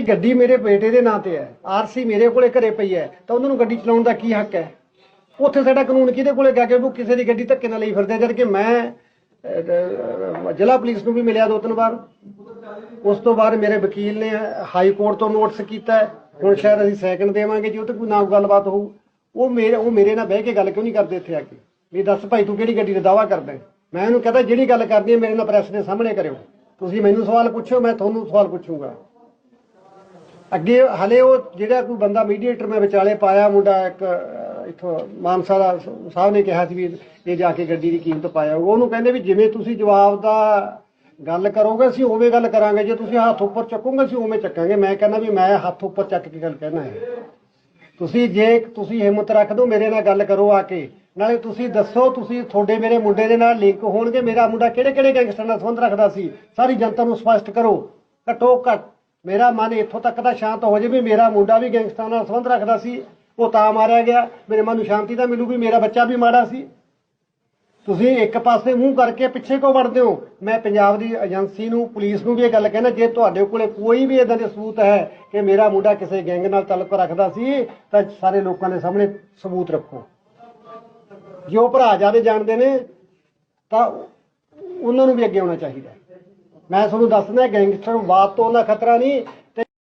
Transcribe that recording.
ਗੱਡੀ ਮੇਰੇ ਬੇਟੇ ਦੇ ਨਾਂ ਤੇ ਹੈ। ਆਰਸੀ ਮੇਰੇ ਕੋਲੇ ਘਰੇ ਪਈ ਹੈ। ਤਾਂ ਉਹਨਾਂ ਨੂੰ ਗੱਡੀ ਚਲਾਉਣ ਦਾ ਕੀ ਹੱਕ ਹੈ? ਉੱਥੇ ਸਾਡਾ ਕਾਨੂੰਨ ਕਿਹਦੇ ਕੋਲੇ ਗਾ ਕੇ ਉਹ ਕਿਸੇ ਦੀ ਗੱਡੀ ਧੱਕੇ ਨਾਲ ਲਈ ਫਿਰਦੇ ਆ, ਜਦ ਕਿ ਮੈਂ ਅਹ, ਜ਼ਿਲ੍ਹਾ ਪੁਲਿਸ ਨੂੰ ਵੀ ਮਿਲਿਆ ਦੋ ਤਿੰਨ ਵਾਰ। ਉਸ ਤੋਂ ਬਾਅਦ ਮੇਰੇ ਵਕੀਲ ਨੇ ਹਾਈ ਕੋਰਟ ਤੋਂ ਨੋਟਿਸ ਕੀਤਾ ਹੈ। ਹੁਣ ਸ਼ਾਇਦ ਅਸੀਂ ਸੈਕਿੰਡ ਦੇਵਾਂਗੇ ਜੇ ਉਹ ਤੇ ਕੋਈ ਨਾ ਗੱਲਬਾਤ ਹੋਊ। ਉਹ ਮੇਰੇ ਉਹ ਮੇਰੇ ਨਾਲ ਬਹਿ ਕੇ ਗੱਲ ਕਿਉਂ ਨਹੀਂ ਕਰਦੇ ਇੱਥੇ ਆ ਕੇ? ਵੀ ਦੱਸ ਭਾਈ ਤੂੰ ਕਿਹੜੀ ਗੱਡੀ ਦਾ ਦਾਵਾ ਕਰਦਾ ਹੈ? ਮੈਂ ਉਹਨੂੰ ਕਹਦਾ ਜਿਹੜੀ ਗੱਲ ਕਰਨੀ ਹੈ ਮੇਰੇ ਨਾਲ ਪ੍ਰੈਸ ਦੇ ਸਾਹਮਣੇ ਕਰਿਓ। ਤੁਸੀਂ ਮੈਨੂੰ ਸਵਾਲ ਪੁੱਛੋ ਮੈਂ ਤੁਹਾਨੂੰ ਸਵਾਲ ਪੁੱਛੂੰਗਾ। ਅੱਗੇ ਹਲੇ ਉਹ ਜਿਹੜਾ ਕੋਈ ਬੰਦਾ ਮੀਡੀਏਟਰ ਮੈਂ ਵਿਚਾਲੇ ਪਾਇਆ ਮੁੰਡਾ ਇੱਕ ਅਹ, ਮਾਨਸਾ ਦਾ ਸਾਹਿਬ ਨੇ ਕਿਹਾ ਸੀ ਵੀ ਇਹ ਜਾ ਕੇ ਗੱਡੀ ਦੀ ਕੀਮਤ ਪਾਇਆ ਉਹਨੂੰ ਕਹਿੰਦੇ ਵੀ ਜਿਵੇਂ ਤੁਸੀਂ ਜਵਾਬ ਦਾ ਗੱਲ ਕਰੋਗੇ ਅਸੀਂ ਉਵੇਂ ਗੱਲ ਕਰਾਂਗੇ। ਜੇ ਤੁਸੀਂ ਹੱਥ ਉੱਪਰ ਚੱਕੋਗੇ ਅਸੀਂ ਉਵੇਂ ਚੱਕਾਂਗੇ। ਮੈਂ ਕਹਿੰਦਾ ਵੀ ਮੈਂ ਹੱਥ ਉੱਪਰ ਚੱਕ ਕੇ ਗੱਲ ਕਹਿਣਾ ਹੈ। ਤੁਸੀਂ ਜੇ ਤੁਸੀਂ ਹਿੰਮਤ ਰੱਖ ਦੋ ਮੇਰੇ ਨਾਲ ਗੱਲ ਕਰੋ ਆ ਕੇ। ਨਾਲੇ ਤੁਸੀਂ ਦੱਸੋ ਤੁਸੀਂ ਤੁਹਾਡੇ ਮੇਰੇ ਮੁੰਡੇ ਦੇ ਨਾਲ ਲਿੰਕ ਹੋਣਗੇ। ਮੇਰਾ ਮੁੰਡਾ ਕਿਹੜੇ ਕਿਹੜੇ ਗੈਂਗਸਟਰ ਨਾਲ ਸੰਬੰਧ ਰੱਖਦਾ ਸੀ? ਸਾਰੀ ਜਨਤਾ ਨੂੰ ਸਪਸ਼ਟ ਕਰੋ। ਘਟੋ ਘਟ ਮੇਰਾ ਮਨ ਇੱਥੋਂ ਤੱਕ ਤਾਂ ਸ਼ਾਂਤ ਹੋ ਜਾਵੇ ਵੀ ਮੇਰਾ ਮੁੰਡਾ ਵੀ ਗੈਂਗਸਟਰਾਂ ਨਾਲ ਸੰਬੰਧ ਰੱਖਦਾ ਸੀ ਉਹ ਤਾਂ ਮਾਰਿਆ ਗਿਆ ਮੇਰੇ ਮਨ ਨੂੰ ਸ਼ਾਂਤੀ ਤਾਂ ਮਿਲੂ ਵੀ ਮੇਰਾ ਬੱਚਾ ਵੀ ਮਾੜਾ ਸੀ ਤੁਸੀਂ ਇੱਕ ਪਾਸੇ ਮੂੰਹ ਕਰਕੇ ਪਿੱਛੇ ਕੋ ਵੜਦੇ ਹੋ ਮੈਂ ਪੰਜਾਬ ਦੀ ਏਜੰਸੀ ਨੂੰ ਪੁਲਿਸ ਨੂੰ ਵੀ ਇਹ ਗੱਲ ਕਹਿੰਦਾ ਜੇ ਤੁਹਾਡੇ ਕੋਲੇ ਕੋਈ ਵੀ ਇਦਾਂ ਦੇ ਸਬੂਤ ਹੈ ਕਿ ਮੇਰਾ ਮੁੰਡਾ ਕਿਸੇ ਗੈਂਗ ਨਾਲ ਤਾਲੁਕ ਰੱਖਦਾ ਸੀ ਤਾਂ ਸਾਰੇ ਲੋਕਾਂ ਦੇ ਸਾਹਮਣੇ ਸਬੂਤ ਰੱਖੋ ਜੇ ਉਹ ਭਰਾ ਜਿਆਦੇ ਜਾਣਦੇ ਨੇ ਤਾਂ ਉਹਨਾਂ ਨੂੰ ਵੀ ਅੱਗੇ ਆਉਣਾ ਚਾਹੀਦਾ ਮੈਂ ਤੁਹਾਨੂੰ ਦੱਸਦਾ ਗੈਂਗਸਟਰ ਬਾਤ ਤੋਂ ਉਹਨਾਂ ਖਤਰਾ ਨਹੀਂ